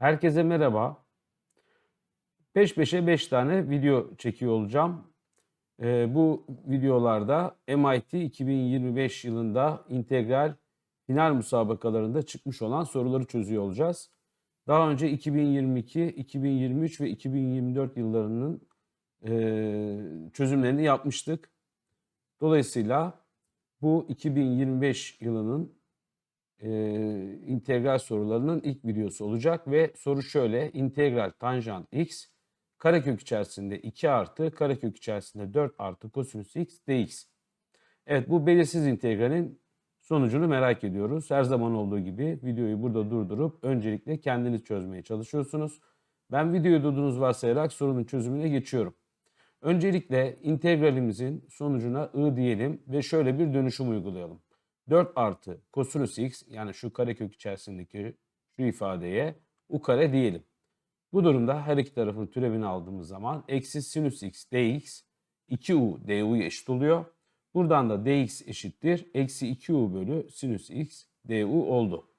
Herkese merhaba. Peş peşe 5 tane video çekiyor olacağım. Ee, bu videolarda MIT 2025 yılında integral final müsabakalarında çıkmış olan soruları çözüyor olacağız. Daha önce 2022, 2023 ve 2024 yıllarının e, çözümlerini yapmıştık. Dolayısıyla bu 2025 yılının e, integral sorularının ilk videosu olacak ve soru şöyle. integral tanjant x karekök içerisinde 2 artı karekök içerisinde 4 artı kosinüs x dx. Evet bu belirsiz integralin sonucunu merak ediyoruz. Her zaman olduğu gibi videoyu burada durdurup öncelikle kendiniz çözmeye çalışıyorsunuz. Ben videoyu durdunuz varsayarak sorunun çözümüne geçiyorum. Öncelikle integralimizin sonucuna i diyelim ve şöyle bir dönüşüm uygulayalım. 4 artı kosinüs x yani şu karekök içerisindeki şu ifadeye u kare diyelim. Bu durumda her iki tarafın türevini aldığımız zaman eksi sinüs x dx 2u du'ya eşit oluyor. Buradan da dx eşittir. Eksi 2u bölü sinüs x du oldu.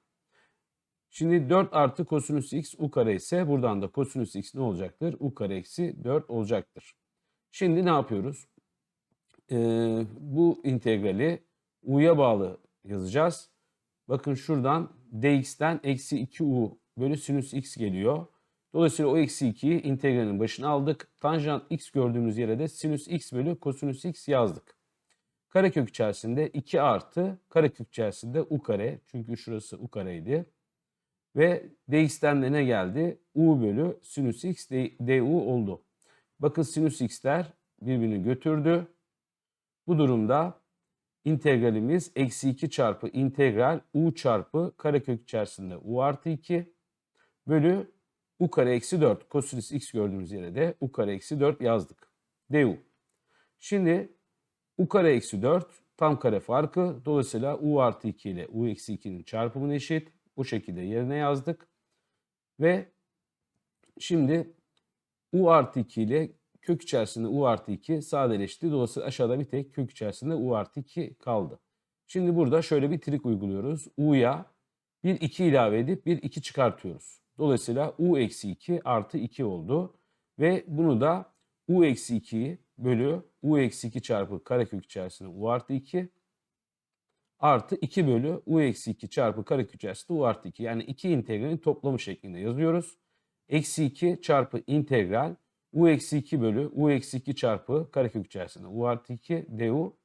Şimdi 4 artı kosinüs x u kare ise buradan da kosinüs x ne olacaktır? u kare eksi 4 olacaktır. Şimdi ne yapıyoruz? Ee, bu integrali u'ya bağlı yazacağız. Bakın şuradan dx'ten eksi 2u bölü sinüs x geliyor. Dolayısıyla o eksi 2'yi integralin başına aldık. Tanjant x gördüğümüz yere de sinüs x bölü kosinüs x yazdık. Karekök içerisinde 2 artı karekök içerisinde u kare. Çünkü şurası u kareydi. Ve dx'ten de ne geldi? u bölü sinüs x du oldu. Bakın sinüs x'ler birbirini götürdü. Bu durumda integralimiz eksi 2 çarpı integral u çarpı karekök içerisinde u artı 2 bölü u kare eksi 4 kosinüs x gördüğümüz yere de u kare eksi 4 yazdık. du. Şimdi u kare eksi 4 tam kare farkı dolayısıyla u artı 2 ile u eksi 2'nin çarpımına eşit. Bu şekilde yerine yazdık. Ve şimdi u artı 2 ile kök içerisinde u artı 2 sadeleşti. Dolayısıyla aşağıda bir tek kök içerisinde u artı 2 kaldı. Şimdi burada şöyle bir trik uyguluyoruz. u'ya bir 2 ilave edip bir 2 çıkartıyoruz. Dolayısıyla u eksi 2 artı 2 oldu. Ve bunu da u eksi 2 bölü u eksi 2 çarpı karekök içerisinde u artı 2 artı 2 bölü u eksi 2 çarpı karekök içerisinde u artı 2. Yani iki integralin toplamı şeklinde yazıyoruz. Eksi 2 çarpı integral u eksi 2 bölü u eksi 2 çarpı karekök içerisinde u artı 2 du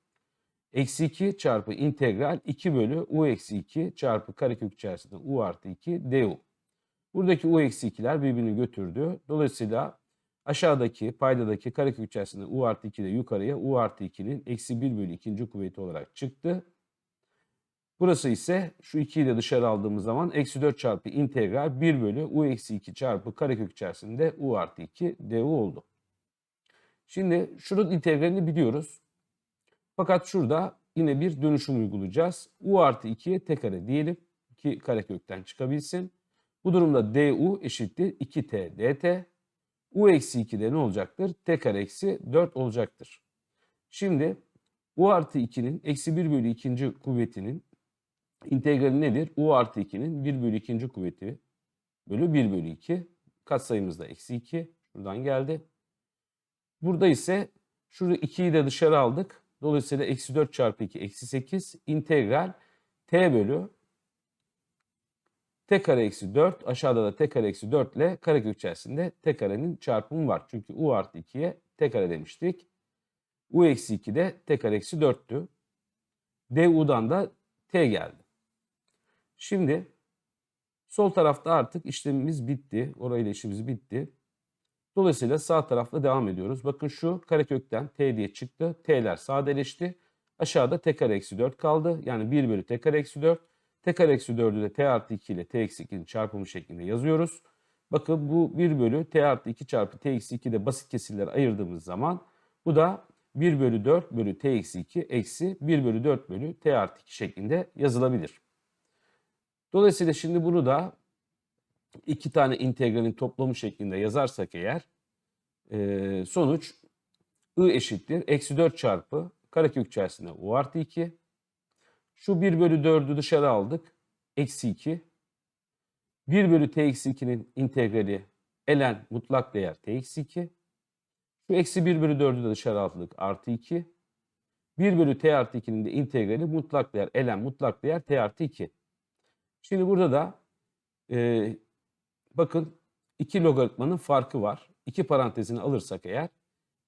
eksi 2 çarpı integral 2 bölü u eksi 2 çarpı karekök içerisinde u artı 2 du. Buradaki u eksi 2'ler birbirini götürdü. Dolayısıyla aşağıdaki paydadaki karekök içerisinde u artı 2 de yukarıya u artı 2'nin eksi 1 bölü ikinci kuvveti olarak çıktı. Burası ise şu 2'yi de dışarı aldığımız zaman eksi 4 çarpı integral 1 bölü u eksi 2 çarpı karekök içerisinde u artı 2 du oldu. Şimdi şunun integralini biliyoruz. Fakat şurada yine bir dönüşüm uygulayacağız. u artı 2'ye t kare diyelim ki karekökten çıkabilsin. Bu durumda du eşittir 2t dt. u eksi 2 de ne olacaktır? t kare eksi 4 olacaktır. Şimdi u artı 2'nin eksi 1 bölü ikinci kuvvetinin integrali nedir? u artı 2'nin 1 bölü ikinci kuvveti bölü 1 bölü 2. Katsayımız da eksi 2. Şuradan geldi. Burada ise şurada 2'yi de dışarı aldık. Dolayısıyla eksi 4 çarpı 2 eksi 8 integral t bölü t kare eksi 4 aşağıda da t kare eksi 4 ile karekök içerisinde t karenin çarpımı var. Çünkü u artı 2'ye t kare demiştik. u eksi 2 de t kare eksi 4'tü. du'dan da t geldi. Şimdi sol tarafta artık işlemimiz bitti. Orayla işimiz bitti. Dolayısıyla sağ tarafla devam ediyoruz. Bakın şu karekökten t diye çıktı. t'ler sadeleşti. Aşağıda t kare eksi 4 kaldı. Yani 1 bölü t kare eksi 4. t kare eksi 4'ü de t artı 2 ile t eksi 2'nin çarpımı şeklinde yazıyoruz. Bakın bu 1 bölü t artı 2 çarpı t eksi 2 de basit kesirlere ayırdığımız zaman bu da 1 bölü 4 bölü t eksi 2 eksi 1 bölü 4 bölü t artı 2 şeklinde yazılabilir. Dolayısıyla şimdi bunu da iki tane integralin toplamı şeklinde yazarsak eğer e, sonuç i eşittir. Eksi 4 çarpı karekök içerisinde u artı 2. Şu 1 bölü 4'ü dışarı aldık. Eksi 2. 1 bölü t eksi 2'nin integrali ln mutlak değer t eksi 2. Şu eksi 1 bölü 4'ü de dışarı attık artı 2. 1 bölü t artı 2'nin de integrali mutlak değer ln mutlak değer t artı 2. Şimdi burada da e, bakın iki logaritmanın farkı var. İki parantezini alırsak eğer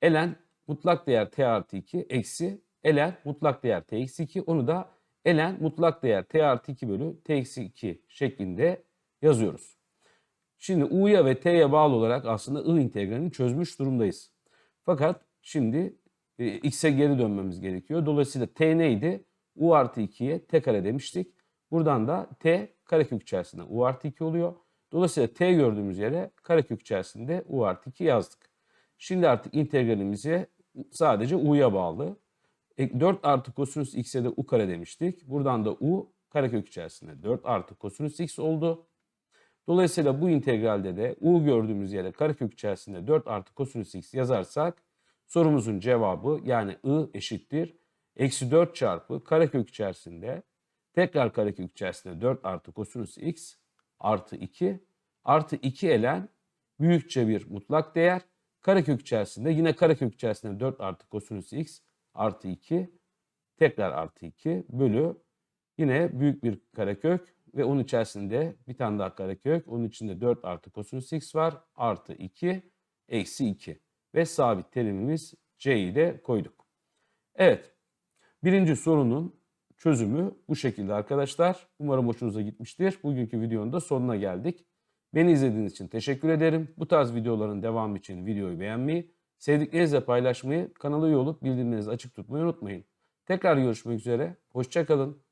ln mutlak değer t artı 2 eksi ln mutlak değer t eksi 2 onu da ln mutlak değer t artı 2 bölü t eksi 2 şeklinde yazıyoruz. Şimdi u'ya ve t'ye bağlı olarak aslında i integralini çözmüş durumdayız. Fakat şimdi e, x'e geri dönmemiz gerekiyor. Dolayısıyla t neydi? u artı 2'ye t kare demiştik. Buradan da t karekök içerisinde u artı 2 oluyor. Dolayısıyla t gördüğümüz yere karekök içerisinde u artı 2 yazdık. Şimdi artık integralimizi sadece u'ya bağlı. E, 4 artı kosinüs x'e de u kare demiştik. Buradan da u karekök içerisinde 4 artı kosinüs x oldu. Dolayısıyla bu integralde de u gördüğümüz yere karekök içerisinde 4 artı kosinüs x yazarsak sorumuzun cevabı yani i eşittir. Eksi 4 çarpı karekök içerisinde tekrar karekök içerisinde 4 artı kosinüs x artı 2 artı 2 elen büyükçe bir mutlak değer. Karekök içerisinde yine karekök içerisinde 4 artı kosinüs x artı 2 tekrar artı 2 bölü yine büyük bir karekök ve onun içerisinde bir tane daha karekök. Onun içinde 4 artı kosinüs x var. Artı 2 eksi 2 ve sabit terimimiz c'yi de koyduk. Evet birinci sorunun çözümü bu şekilde arkadaşlar. Umarım hoşunuza gitmiştir. Bugünkü videonun da sonuna geldik. Beni izlediğiniz için teşekkür ederim. Bu tarz videoların devamı için videoyu beğenmeyi, sevdiklerinizle paylaşmayı, kanala üye olup bildirimlerinizi açık tutmayı unutmayın. Tekrar görüşmek üzere. Hoşçakalın.